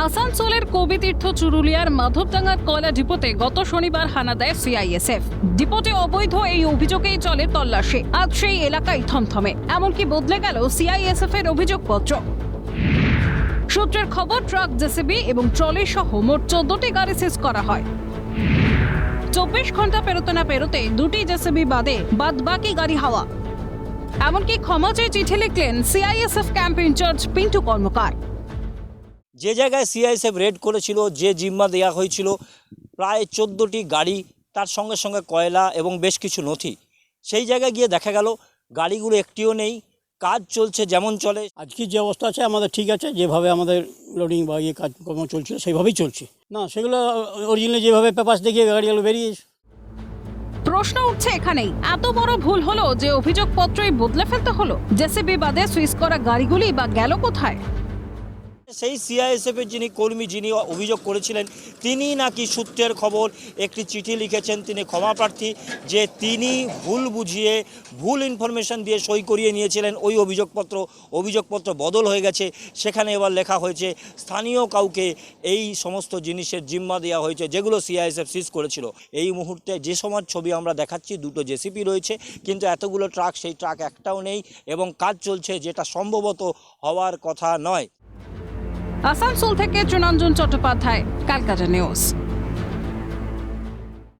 আসানসোলের কবিতীর্থ চুরুলিয়ার মাধবডাঙ্গার কয়লা ডিপোতে গত শনিবার হানা দেয় সিআইএসএফ ডিপোতে অবৈধ এই অভিযোগেই চলে তল্লাশি। আজ সেই এলাকায় থমথমে। এমনকি বদলে গেল সিআইএসএফ এর অভিযোগপত্র। সূত্রের খবর, ট্রাক জেসিবি এবং ট্রলি সহ মোট চোদ্দটি গাড়ি সিজ করা হয়। চব্বিশ ঘণ্টা পেরোতে না পেরোতে দুটি জেসিবি বাদে বাদ বাকি গাড়ি হাওয়া। এমনকি ক্ষমা চেয়ে চিঠি লিখলেন CISF camp incharge Pintu Karmakar. যে জায়গায় সিআইএসএফ রেড করেছিল যে জিম্মা দেওয়া হয়েছিল প্রায় চোদ্দোটি গাড়ি তার সঙ্গে সঙ্গে কয়লা এবং বেশ কিছু নথি। সেই জায়গায় গিয়ে দেখা গেল গাড়িগুলো একটিও নেই কাজ চলছে যেমন চলে। আজকের যে অবস্থা আছে আমাদের ঠিক আছে যেভাবে আমাদের লোডিং বা ইয়ে কাজকর্ম চলছিল সেইভাবেই চলছে। না সেগুলো অরিজিনালি যেভাবে পেপার দেখিয়ে গাড়িগুলো বেরিয়েছে। প্রশ্ন উঠছে এখানেই এত বড় ভুল হলো যে অভিযোগপত্রই বদলে ফেলতে হলো? জেসিবি বাদে সুইচ করা গাড়িগুলি বা গেল কোথায়? সেই সিআইএসএফের যিনি কর্মী, যিনি অভিযোগ করেছিলেন, তিনি নাকি সূত্রের খবর একটি চিঠি লিখেছেন, তিনি ক্ষমা প্রার্থী, যে তিনি ভুল বুঝিয়ে, ভুল ইনফরমেশন দিয়ে সই করিয়ে নিয়েছিলেন। ওই অভিযোগপত্র অভিযোগপত্র বদল হয়ে গেছে। সেখানে এবার লেখা হয়েছে, স্থানীয় কাউকে এই সমস্ত জিনিসের জিম্মা দেওয়া হয়েছে, যেগুলো সিআইএসএফ সিজ করেছিল। এই মুহূর্তে যে সময় ছবি আমরা দেখাচ্ছি, দুটো জেসিপি রয়েছে, কিন্তু এতগুলো ট্রাক, সেই ট্রাক একটাও নেই এবং কাজ চলছে, যেটা সম্ভবত হওয়ার কথা নয়। আসানসোল থেকে চুনঞ্জন চট্টোপাধ্যায় ক্যালকাটা নিউজ।